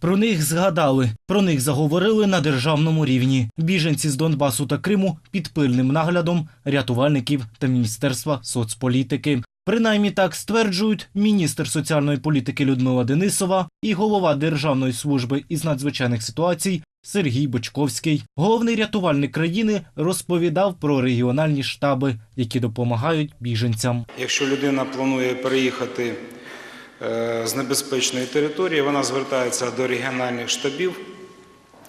Про них згадали, про них заговорили на державному рівні. Біженці з Донбасу та Криму під пильним наглядом рятувальників та Міністерства соцполітики. Принаймні так стверджують міністр соціальної політики Людмила Денисова і голова Державної служби із надзвичайних ситуацій Сергій Бочковський. Головний рятувальник країни розповідав про регіональні штаби, які допомагають біженцям. Якщо людина планує переїхати з небезпечної території, вона звертається до регіональних штабів,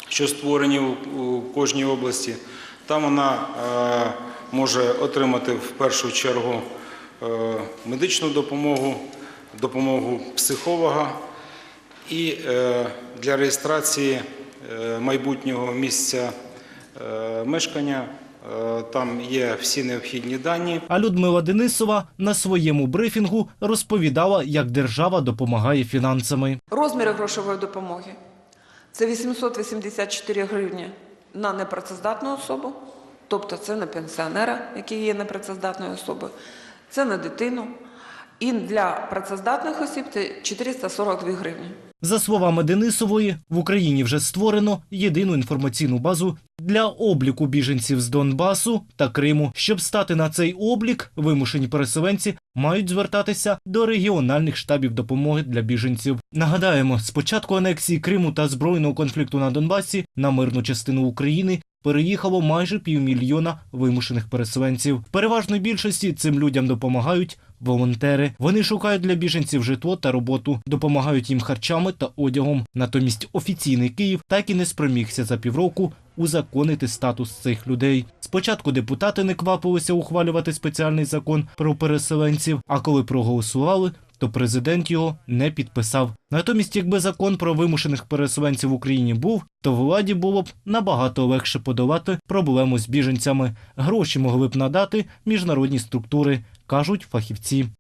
що створені у- кожній області. Там вона е, може отримати в першу чергу е, медичну допомогу, допомогу психолога і е, для реєстрації е, майбутнього місця е, мешкання. Е, Там є всі необхідні дані. А Людмила Денисова на своєму брифінгу розповідала, як держава допомагає фінансами. Розміри грошової допомоги це 884 гривні на непрацездатну особу, тобто це на пенсіонера, який є непрацездатною особою, це на дитину. І для працездатних осіб це 442 гривні. За словами Денисової, в Україні вже створено єдину інформаційну базу для обліку біженців з Донбасу та Криму. Щоб стати на цей облік, вимушені переселенці мають звертатися до регіональних штабів допомоги для біженців. Нагадаємо, з початку анексії Криму та збройного конфлікту на Донбасі на мирну частину України переїхало майже півмільйона вимушених переселенців. Переважної більшості цим людям допомагають волонтери. Вони шукають для біженців житло та роботу, допомагають їм харчами та одягом. Натомість офіційний Київ так і не спромігся за півроку узаконити статус цих людей. Спочатку депутати не квапилися ухвалювати спеціальний закон про переселенців, а коли проголосували, то президент його не підписав. Натомість, якби закон про вимушених переселенців в Україні був, то владі було б набагато легше подолати проблему з біженцями. Гроші могли б надати міжнародні структури, кажуть фахівці.